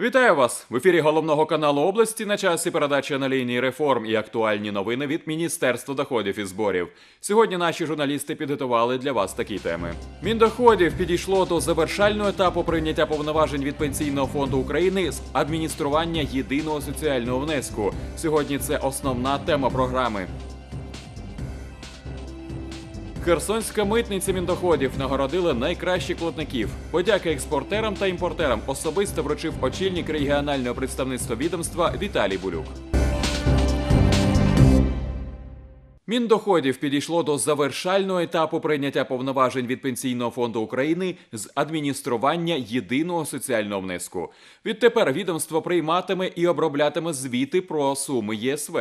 Вітаю вас в ефірі головного каналу області на часі передачі на лінії реформ і актуальні новини від Міністерства доходів і зборів. Сьогодні наші журналісти підготували для вас такі теми. Міндоходів підійшло до завершального етапу прийняття повноважень від Пенсійного фонду України з адміністрування єдиного соціального внеску. Сьогодні це основна тема програми. Херсонська митниця міндоходів нагородила найкращих платників. Подяки експортерам та імпортерам особисто вручив очільник регіонального представництва відомства Віталій Булюк. Міндоходів підійшло до завершального етапу прийняття повноважень від Пенсійного фонду України з адміністрування єдиного соціального внеску. Відтепер відомство прийматиме і оброблятиме звіти про суми ЄСВ.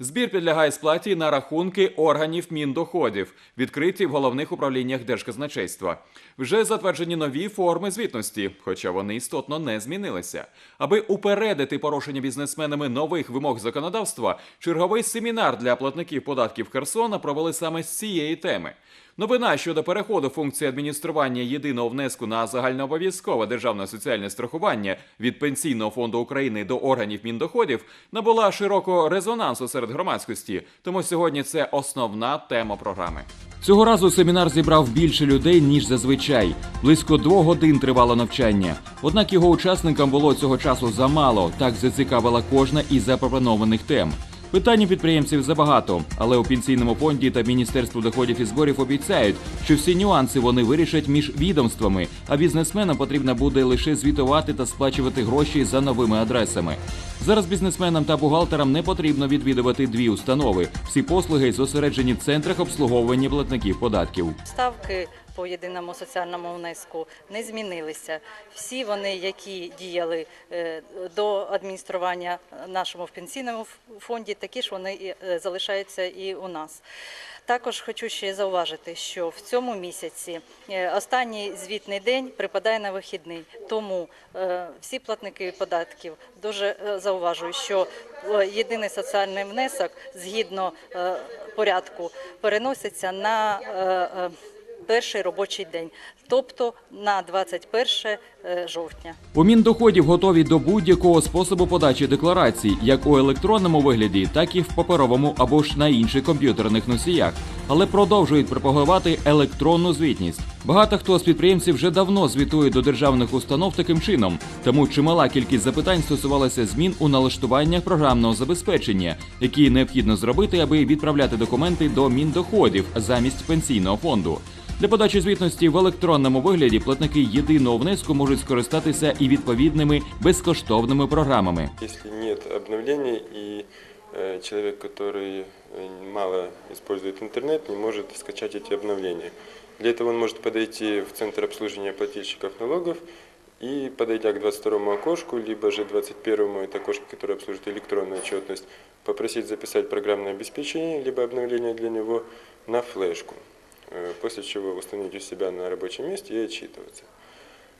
Збір підлягає сплаті на рахунки органів міндоходів, відкриті в головних управліннях Держказначейства. Вже затверджені нові форми звітності, хоча вони істотно не змінилися. Аби упередити порушення бізнесменами нових вимог законодавства, черговий семінар для платників податків Херсона провели саме з цієї теми. Новина щодо переходу функції адміністрування єдиного внеску на загальнообов'язкове державне соціальне страхування від Пенсійного фонду України до органів міндоходів набула широкого резонансу серед громадськості. Тому сьогодні це основна тема програми. Цього разу семінар зібрав більше людей ніж зазвичай. Близько двох годин тривало навчання. Однак його учасникам було цього часу замало. Так зацікавила кожна із запропонованих тем. Питань підприємців забагато, але у пенсійному фонді та міністерству доходів і зборів обіцяють, що всі нюанси вони вирішать між відомствами, а бізнесменам потрібно буде лише звітувати та сплачувати гроші за новими адресами. Зараз бізнесменам та бухгалтерам не потрібно відвідувати дві установи. Всі послуги зосереджені в центрах обслуговування платників податків. Ставки по єдиному соціальному внеску не змінилися. Всі вони, які діяли е, до адміністрування нашому в пенсійному фонді, такі ж вони і, е, залишаються і у нас. Також хочу ще зауважити, що в цьому місяці е, останній звітний день припадає на вихідний. Тому всі платники податків дуже е, зауважую, що єдиний соціальний внесок згідно порядку переноситься на перший робочий день, тобто на 21 е, жовтня. У Міндоходів готові до будь-якого способу подачі декларацій, як у електронному вигляді, так і в паперовому або ж на інших комп'ютерних носіях, але продовжують пропагувати електронну звітність. Багато хто з підприємців вже давно звітує до державних установ таким чином, тому чимала кількість запитань стосувалася змін у налаштуваннях програмного забезпечення, які необхідно зробити, аби відправляти документи до Міндоходів замість пенсійного фонду. Для подачі звітності в електронному вигляді платники єдиного внеску можуть скористатися і відповідними безкоштовними програмами. Если нет обновлений и э, человек, который э, мало использует интернет, не может скачать эти обновления. Для этого он может подойти в Центр обслуживания плательщиков налогов и, подойдя к 22 окошку, либо же 21 это окошко, которое обслуживает электронную отчетность, попросить записать программное обеспечение, либо обновление для него на флешку, э, После чего установить у себя на рабочем месте и отчитываться.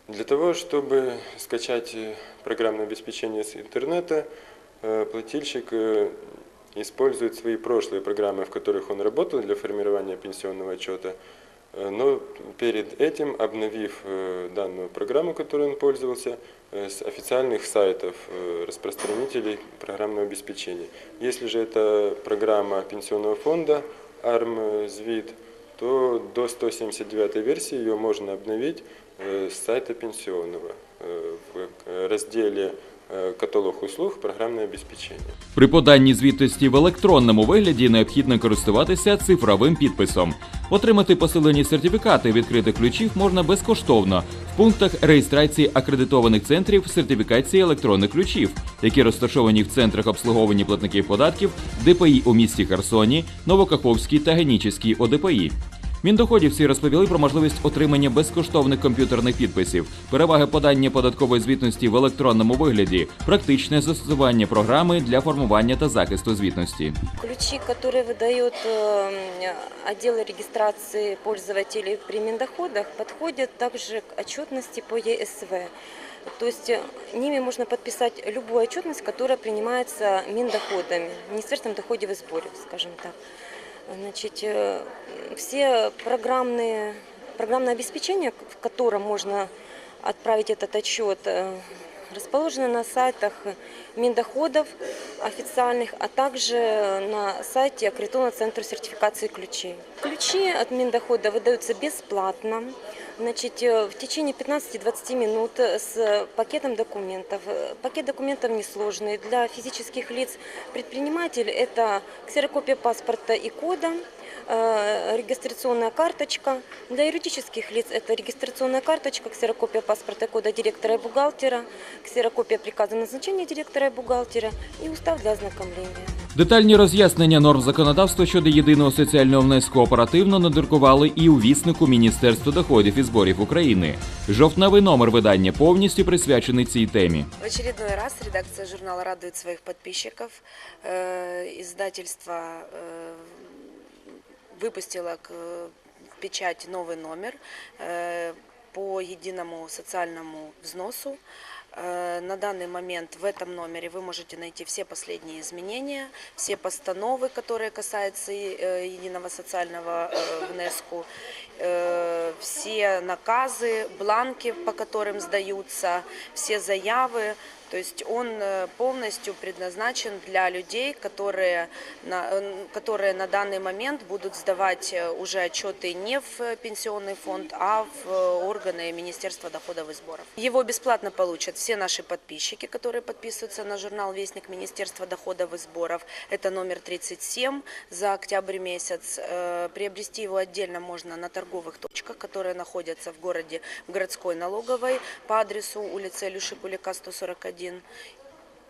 Для того, чтобы скачать э, программное обеспечение с интернета, э, плательщик э, использует свои прошлые программы, в которых он работал для формирования пенсионного отчета, Э, но перед этим, обновив э, данную программу, которой он пользовался, э, с официальных сайтов э, распространителей программного обеспечения. Если же это программа пенсионного фонда ARM-ЗВИД, то до 179 версии ее можно обновить э, с сайта пенсионного э, в э, разделе э, «Каталог услуг. Программное обеспечение». При поданні звітності в електронному вигляді необхідно користуватися цифровим підписом. Отримати посилені сертифікати відкритих ключів можна безкоштовно в пунктах реєстрації акредитованих центрів сертифікації електронних ключів, які розташовані в центрах обслуговування платників податків ДПІ у місті Херсоні, Новокаховській та Генічеській ОДПІ. Міндоходівці розповіли про можливість отримання безкоштовних комп'ютерних підписів, переваги подання податкової звітності в електронному вигляді, практичне застосування програми для формування та захисту звітності. Ключи, которые выдает э, отдел регистрации пользователей при Миндоходах, подходят также к отчетности по ЕСВ. То есть э, ними можно подписать любую отчетность, которая принимается Миндоходами, Министерством доходов и сборов, скажем так. Значит, э, все программные, программное обеспечение, в котором можно отправить этот отчет, э, расположены на сайтах Миндоходов официальных, а также на сайте Акритона Центра сертификации ключей. Ключи от Миндохода выдаются бесплатно. Значит, э, в течение 15-20 минут с пакетом документов. Э, Пакет документов несложный. Для физических лиц предприниматель это ксерокопия паспорта и кода, э, регистрационная карточка. Для юридических лиц это регистрационная карточка, ксерокопия паспорта и кода директора и бухгалтера, ксерокопия приказа назначения директора и бухгалтера и устав для ознакомления. Детальні роз'яснення норм законодавства щодо єдиного соціального внеску оперативно надрукували і у віснику Міністерства доходів і зборів України. Жовтневий номер видання повністю присвячений цій темі. В очередной раз редакция журнала радует своих подписчиков. Э, Издательство э, выпустило к- в печать новый номер э, по единому социальному взносу. Э, На данный момент в этом номере вы можете найти все последние изменения, все постановы, которые касаются э, единого социального э, внеску, э, все наказы, бланки, по которым сдаются, все заявы. То есть он э, полностью предназначен для людей, которые на, э, которые на данный момент будут сдавать э, уже отчеты не в пенсионный фонд, а в органы Министерства доходов и сборов. Его бесплатно получат все наши подписчики, которые подписываются на журнал «Вестник Министерства доходов и сборов». Это номер 37 за октябрь месяц. Приобрести его отдельно можно на торговых точках, которые находятся в городе, в городской налоговой по адресу улица Илюши Кулика, 141.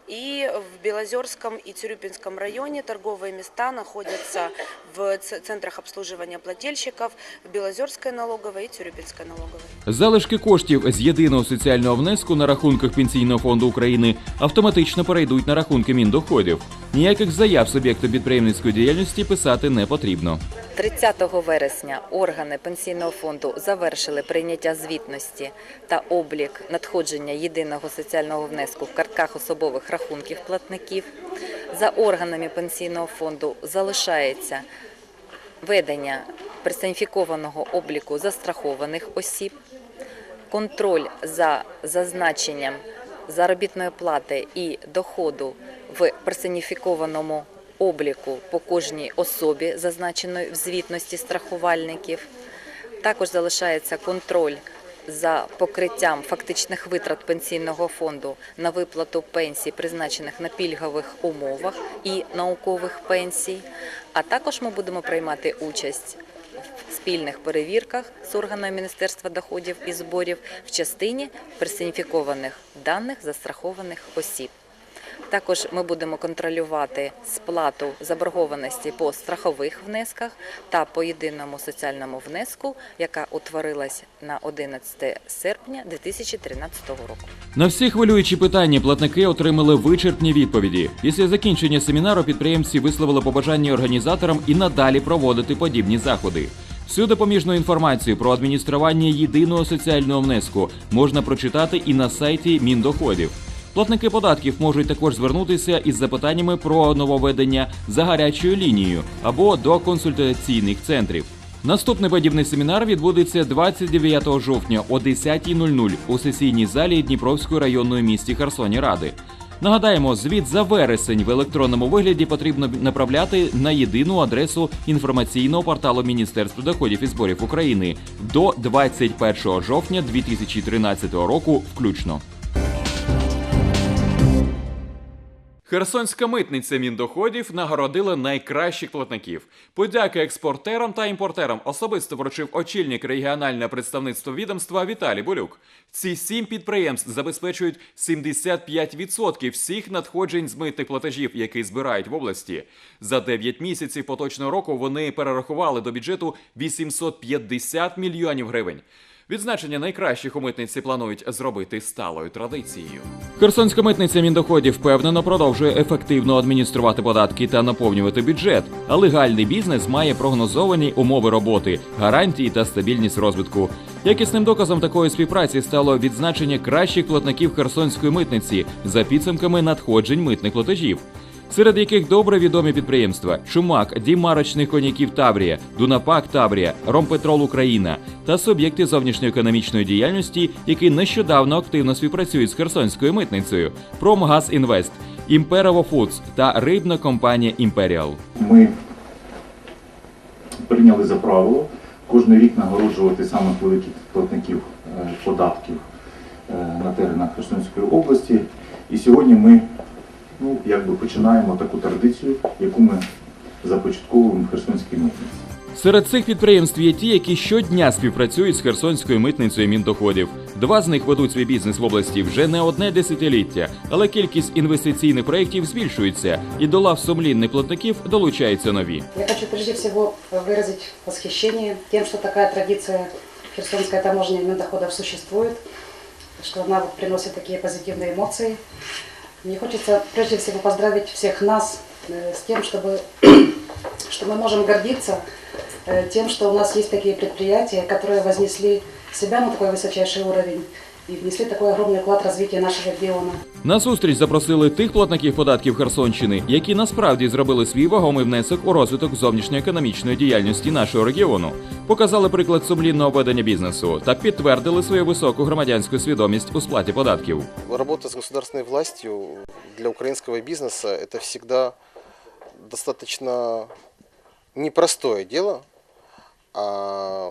И в Белозерском и Тюрюпинском районе торговые места находятся в центрах обслуживания плательщиков в Белозерской налоговой и Тюрюпинской налоговой. Залишки коштів з єдиного соціального внеску на рахунках Пенсійного фонду України автоматично перейдуть на рахунки Міндоходів. Ніяких заяв суб'єкту підприємницької діяльності писати не потрібно. 30 вересня органи пенсійного фонду завершили прийняття звітності та облік надходження єдиного соціального внеску в картках особових рахунків платників. За органами пенсійного фонду залишається ведення персоніфікованого обліку застрахованих осіб, контроль за зазначенням заробітної плати і доходу в персоніфікованому обліку по кожній особі, зазначеної в звітності страхувальників. Також залишається контроль за покриттям фактичних витрат пенсійного фонду на виплату пенсій, призначених на пільгових умовах і наукових пенсій. А також ми будемо приймати участь в спільних перевірках з органами Міністерства доходів і зборів в частині персоніфікованих даних застрахованих осіб. Також ми будемо контролювати сплату заборгованості по страхових внесках та по єдиному соціальному внеску, яка утворилась на 11 серпня 2013 року. На всі хвилюючі питання платники отримали вичерпні відповіді. Після закінчення семінару підприємці висловили побажання організаторам і надалі проводити подібні заходи. Всю допоміжну інформацію про адміністрування єдиного соціального внеску можна прочитати і на сайті Міндоходів. Платники податків можуть також звернутися із запитаннями про нововведення за гарячою лінією або до консультаційних центрів. Наступний подібний семінар відбудеться 29 жовтня о 10.00 у сесійній залі Дніпровської районної місті Херсоні Ради. Нагадаємо, звіт за вересень в електронному вигляді потрібно направляти на єдину адресу інформаційного порталу Міністерства доходів і зборів України до 21 жовтня 2013 року включно. Херсонська митниця міндоходів нагородила найкращих платників. Подяки експортерам та імпортерам особисто вручив очільник регіонального представництва відомства Віталій Болюк. Ці сім підприємств забезпечують 75% всіх надходжень з митних платежів, які збирають в області. За 9 місяців поточного року вони перерахували до бюджету 850 мільйонів гривень. Відзначення найкращих у митниці планують зробити сталою традицією. Херсонська митниця міндоходів впевнено продовжує ефективно адмініструвати податки та наповнювати бюджет. А легальний бізнес має прогнозовані умови роботи, гарантії та стабільність розвитку. Якісним доказом такої співпраці стало відзначення кращих платників Херсонської митниці за підсумками надходжень митних платежів. Серед яких добре відомі підприємства Чумак, Дімарочних коньяків Таврія, Дунапак Таврія, Ромпетрол Україна та суб'єкти зовнішньоекономічної діяльності, які нещодавно активно співпрацюють з Херсонською митницею, Промгаз Інвест, Імперово Фудс та рибна компанія Імперіал. Ми прийняли за правило кожен рік нагороджувати самих великих платників е, податків е, на теренах Херсонської області. І сьогодні ми ну, якби починаємо таку традицію, яку ми започатковуємо в Херсонській митниці. Серед цих підприємств є ті, які щодня співпрацюють з Херсонською митницею міндоходів. Два з них ведуть свій бізнес в області вже не одне десятиліття, але кількість інвестиційних проєктів збільшується, і до лав сумлінних платників долучаються нові. Я хочу прежде всего выразить восхищение тем, что такая традиция Херсонской таможни Миндоходов существует, что она вот приносит такие позитивные эмоции. Мне хочется прежде всего поздравить всех нас э, с тем, чтобы, что мы можем гордиться э, тем, что у нас есть такие предприятия, которые вознесли себя на такой высочайший уровень и внесли такой огромный вклад в развитие нашего региона. На зустріч запросили тих платників податків Херсонщини, які насправді зробили свій вагомий внесок у розвиток зовнішньоекономічної діяльності нашого регіону, показали приклад сумлінного ведення бізнесу та підтвердили свою високу громадянську свідомість у сплаті податків. Работа с государственной властью для украинского бизнеса – это всегда достаточно непростое дело, а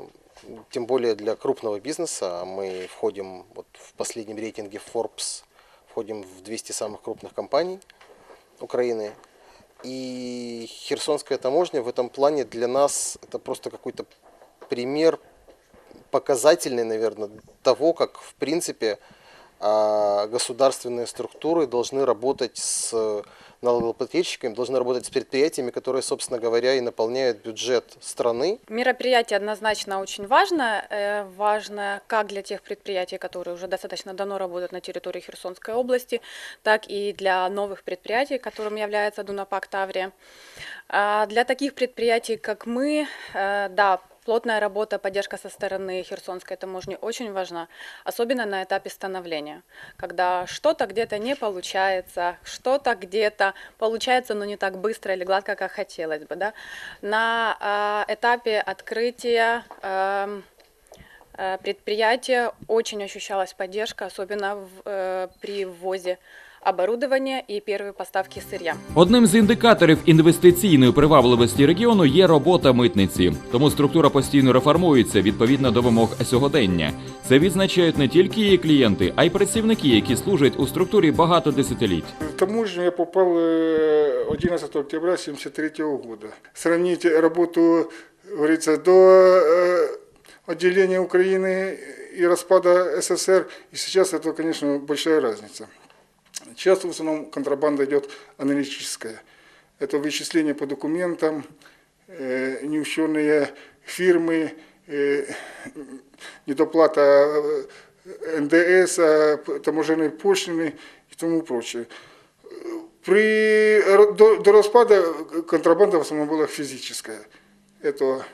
тем более для крупного бизнеса. Мы входим вот в последнем рейтинге Forbes, входим в 200 самых крупных компаний Украины. И Херсонская таможня в этом плане для нас это просто какой-то пример показательный, наверное, того, как в принципе а, государственные структуры должны работать с налогоплательщиками, должны работать с предприятиями, которые, собственно говоря, и наполняют бюджет страны. Мероприятие однозначно очень важно. э, Важно как для тех предприятий, которые уже достаточно давно работают на территории Херсонской области, так и для новых предприятий, которым является Дунапак Таврия. А Для таких предприятий, как мы, э, да, плотная работа, поддержка со стороны Херсонской таможни очень важна, особенно на этапе становления, когда что-то где-то не получается, что-то где-то получается, но не так быстро или гладко, как хотелось бы. Да? На а, этапе открытия эм, э, предприятия очень ощущалась поддержка, особенно в, э, при ввозе оборудования и первой поставки сырья. Одним з індикаторів інвестиційної привабливості регіону є робота митниці, тому структура постійно реформується відповідно до вимог сьогодення. Це відзначають не тільки її клієнти, а й працівники, які служать у структурі багато десятиліть. В таможню я попал э, 11 октября 1973 года. Сравнить работу, говорится, до э, отделения Украины и распада СССР, и сейчас это, конечно, большая разница. Сейчас в основном контрабанда идет аналитическая. Это вычисление по документам, э, неученые фирмы, э, недоплата э, НДС, а, таможенной пошлины и тому прочее. При, до, до распада контрабанда в основном была физическая. Это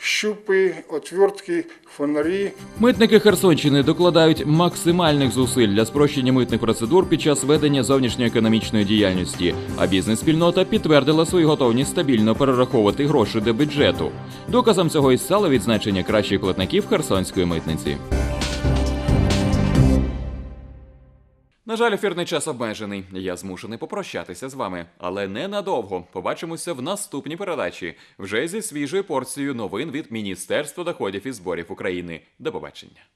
щупы, отвертки, фонарі. Митники Херсонщини докладають максимальних зусиль для спрощення митних процедур під час ведення зовнішньоекономічної діяльності. А бізнес-спільнота підтвердила свою готовність стабільно перераховувати гроші до бюджету. Доказом цього і стало відзначення кращих платників Херсонської митниці. На жаль, ефірний час обмежений. Я змушений попрощатися з вами, але ненадовго. Побачимося в наступній передачі вже зі свіжою порцією новин від Міністерства доходів і зборів України. До побачення.